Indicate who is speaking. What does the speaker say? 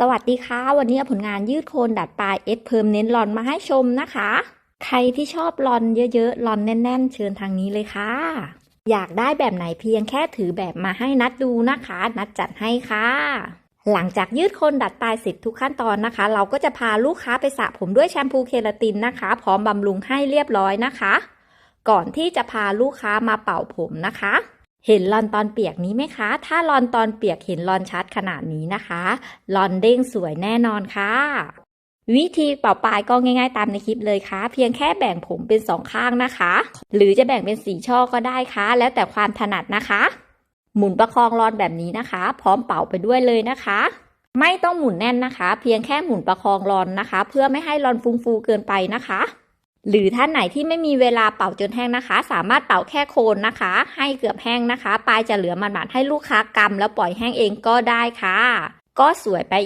Speaker 1: สวัสดีค่ะ วันนี้เอาผลงานยืดโคนดัดปลายเอสเพิ่มเน้นลอนมาให้ชมนะคะ ใครที่ชอบลอนเยอะๆลอนแน่น ๆ เชิญทางนี้เลยค่ะ อยากได้แบบไหนเพียงแค่ถือแบบมาให้นัดดูนะคะ นัดจัดให้ค่ะ หลังจากยืดโคนดัดปลายเสร็จทุกขั้นตอนนะคะ เราก็จะพาลูกค้าไปสระผมด้วยแชมพูเคราตินนะคะ พร้อมบำรุงให้เรียบร้อยนะคะ ก่อนที่จะพาลูกค้ามาเป่าผมนะคะ เห็นลอนตอนเปียกนี้ไหมคะ ถ้าลอนตอนเปียกเห็นลอนชัดขนาดนี้นะคะ ลอนเด้งสวยแน่นอนค่ะ วิธีเป่าปลายก็ง่าย ๆ ตามในคลิปเลยค่ะ เพียงแค่แบ่งผมเป็นสองข้างนะคะ หรือจะแบ่งเป็นสีช่อก็ได้ค่ะ แล้วแต่ความถนัดนะคะ หมุนประคองลอนแบบนี้นะคะ พร้อมเป่าไปด้วยเลยนะคะ ไม่ต้องหมุนแน่นนะคะ เพียงแค่หมุนประคองลอนนะคะ เพื่อไม่ให้ลอนฟูๆเกินไปนะคะ หรือท่านไหนที่ไม่มีเวลาเป่าจนแห้งนะคะ สามารถเป่าแค่โคนนะคะ ให้เกือบแห้งนะคะ ปลายจะเหลือมันๆให้ลูกค้ากำแล้วปล่อยแห้งเองก็ได้ค่ะ ก็สวยไป